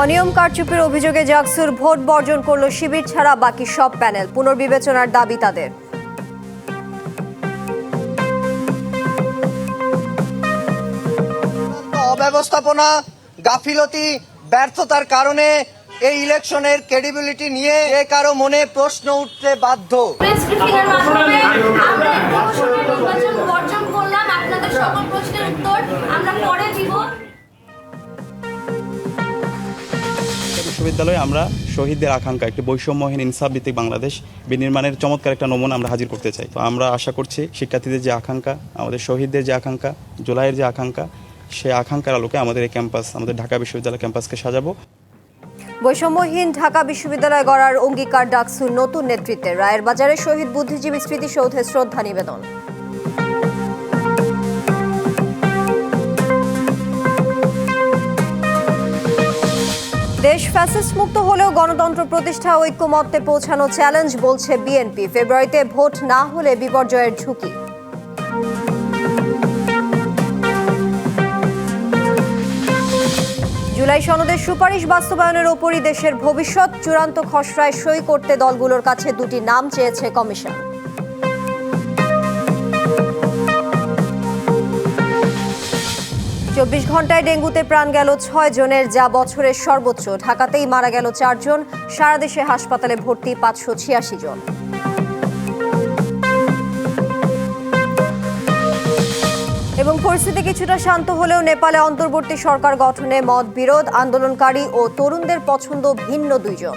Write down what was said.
অনিয়ম কারচুপির অভিযোগে জাকসুর ভোট বর্জন করল শিবির ছাড়া বাকি সব প্যানেল। পুনর্বিবেচনার দাবি তাদের। অব্যবস্থাপনা গাফিলতি ব্যর্থতার কারণে এই ইলেকশনের ক্রেডিবিলিটি নিয়ে এ কারও মনে প্রশ্ন উঠতে বাধ্য। প্রেস ব্রিফিং এর মাধ্যমে আমরা এই প্রহসনের বিশ্ববিদ্যালয়ে আমরা শহীদদের আকাঙ্ক্ষা, একটি বৈষম্যহীন ইনসাফ ভিত্তিক বাংলাদেশ বিনির্মাণের চমৎকার একটা নমুনা আমরা হাজির করতে চাই। তো আমরা আশা করছি শিক্ষার্থীদের যে আকাঙ্ক্ষা, আমাদের শহীদদের যে আকাঙ্ক্ষা, জুলাইয়ের যে আকাঙ্ক্ষা, সেই আকাঙ্ক্ষার আলোকে আমাদের এই ক্যাম্পাস, আমাদের ঢাকা বিশ্ববিদ্যালয় ক্যাম্পাসকে সাজাবো। বৈষম্যহীন ঢাকা বিশ্ববিদ্যালয় গড়ার অঙ্গীকার ডাকসুর নতুন নেতৃত্বে, রায়ের বাজারে শহীদ বুদ্ধিজীবী স্মৃতিসৌধে শ্রদ্ধা নিবেদন। দেশ ফ্যাসিস্ট মুক্ত হলেও গণতন্ত্র প্রতিষ্ঠা ঐক্যমত্যে পৌঁছানো চ্যালেঞ্জ বলছে বিএনপি। ফেব্রুয়ারিতে ভোট না হলে বিপর্যয়ের ঝুঁকি। জুলাই সনদের সুপারিশ বাস্তবায়নের ওপরই দেশের ভবিষ্যৎ। চূড়ান্ত খসড়ায় সই করতে দলগুলোর কাছে দুটি নাম চেয়েছে কমিশন। চব্বিশ ঘন্টায় ডেঙ্গুতে প্রাণ গেল ছয় জনের, যা বছরের সর্বোচ্চ। ঢাকাতেই মারা গেল চারজন, সারা দেশে হাসপাতালে ভর্তি পাঁচশো ছিয়াশি জন। এবং পরিস্থিতি কিছুটা শান্ত হলেও নেপালে অন্তর্বর্তী সরকার গঠনে মত বিরোধ আন্দোলনকারী ও তরুণদের পছন্দ ভিন্ন দুইজন।